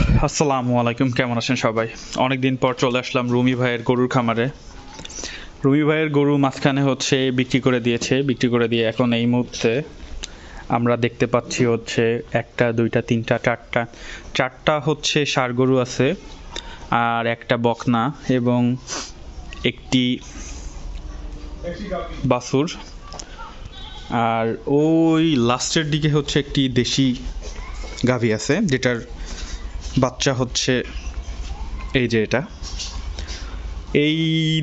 আসসালামু আলাইকুম, কেমন আছেন সবাই? অনেক দিন পর চলে আসলাম রুমি ভাইয়ের গরুর খামারে। রুমি ভাইয়ের গরু মাঝখানে হচ্ছে বিক্রি করে দিয়েছে, বিক্রি করে দিয়ে এখন এই মুহূর্তে আমরা দেখতে পাচ্ছি হচ্ছে একটা, দুইটা, তিনটা, চারটা। চারটা হচ্ছে ষাড় গরু আছে আর একটা বকনা এবং একটি বাছুর। আর ওই লাস্টের দিকে হচ্ছে একটি দেশি গাভী আছে, যেটার বাচ্চা হচ্ছে এই যে এটা। এই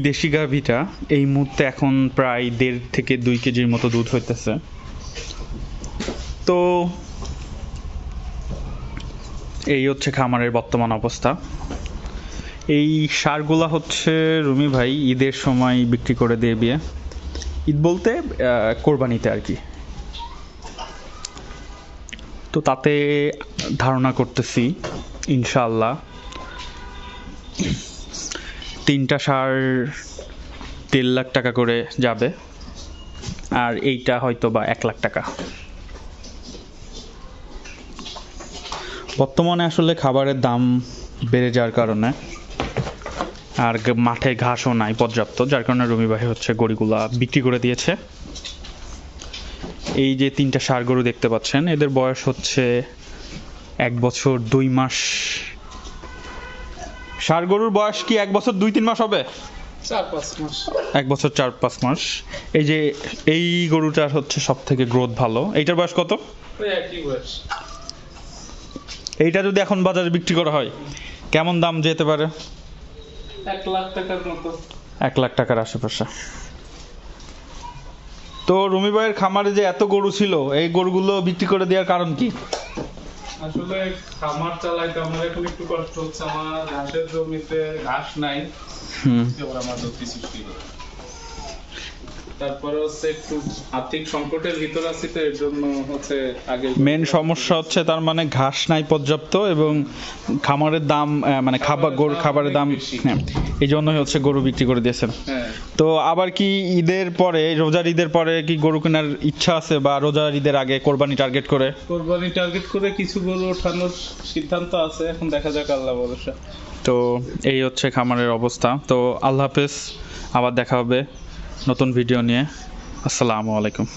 দেশি গাভীটা এই মুহূর্তে এখন প্রায় দেড় থেকে দুই কেজির মতো দুধ হইতেছে। তো এই হচ্ছে খামারের বর্তমান অবস্থা। এই সারগুলা হচ্ছে রুমি ভাই ঈদের সময় বিক্রি করে দিয়ে বিয়ে। ঈদ বলতে কোরবানিতে আর কি। তো তাতে ধারণা করতেছি ইনশাল্লাহ তিনটা সার দেড় লাখ টাকা করে যাবে, আর এইটা হয়তো বা এক লাখ টাকা। বর্তমানে আসলে খাবারের দাম বেড়ে যাওয়ার কারণে, আর মাঠে ঘাসও নাই পর্যাপ্ত, যার কারণে রুমি হচ্ছে গরুগুলা বিক্রি করে দিয়েছে। এই যে তিনটা ষাড় গরু দেখতে পাচ্ছেন, এদের বয়স হচ্ছে এক বছর দুই মাস। ষাড় গরুর বয়স কি এক বছর দুই তিন মাস হবে? এক বছর চার পাঁচ মাস। এই যে এই গরুটার হচ্ছে সব থেকে গ্রোথ ভালো। এইটার বয়স কত? এইটা যদি এখন বাজারে বিক্রি করা হয় কেমন দাম যেতে পারে? এক লাখ টাকার মতো। এক লাখ টাকার আশেপাশে। তো রুমি ভাইয়ের খামারে যে এত গরু ছিল এই গরুগুলো বিক্রি করে দেওয়ার কারণ কি? আসলে খামার চালাইতে আমার এখন একটু কষ্ট হচ্ছে আমার ঘাসের জমিতে ঘাস নাই। আমার করে তারপরে হচ্ছে একটু আর্থিক সংকটের ভিতর আছি তো এর জন্য হচ্ছে আগে মেন সমস্যা হচ্ছে তার মানে ঘাস নাই পর্যাপ্ত এবং খামারের দাম মানে খাবার গরু খাবারের দাম হ্যাঁ এই জন্যই হচ্ছে গরু বিক্রি করে দিয়েছেন। হ্যাঁ। তো আবার কি ঈদের পরে রোজার ঈদের পরে কি গরু কেনার ইচ্ছা আছে বা রোজার ঈদের আগে কোরবানি টার্গেট করে? কোরবানি টার্গেট করে কিছু গরু ওঠানোর সিদ্ধান্ত আছে এখন দেখা যাক আল্লাহ ভরসা। তো এই হচ্ছে খামারের অবস্থা। তো আল্লাহ হাফেজ আবার দেখা হবে। নতুন ভিডিও নিয়ে। আসসালামু আলাইকুম।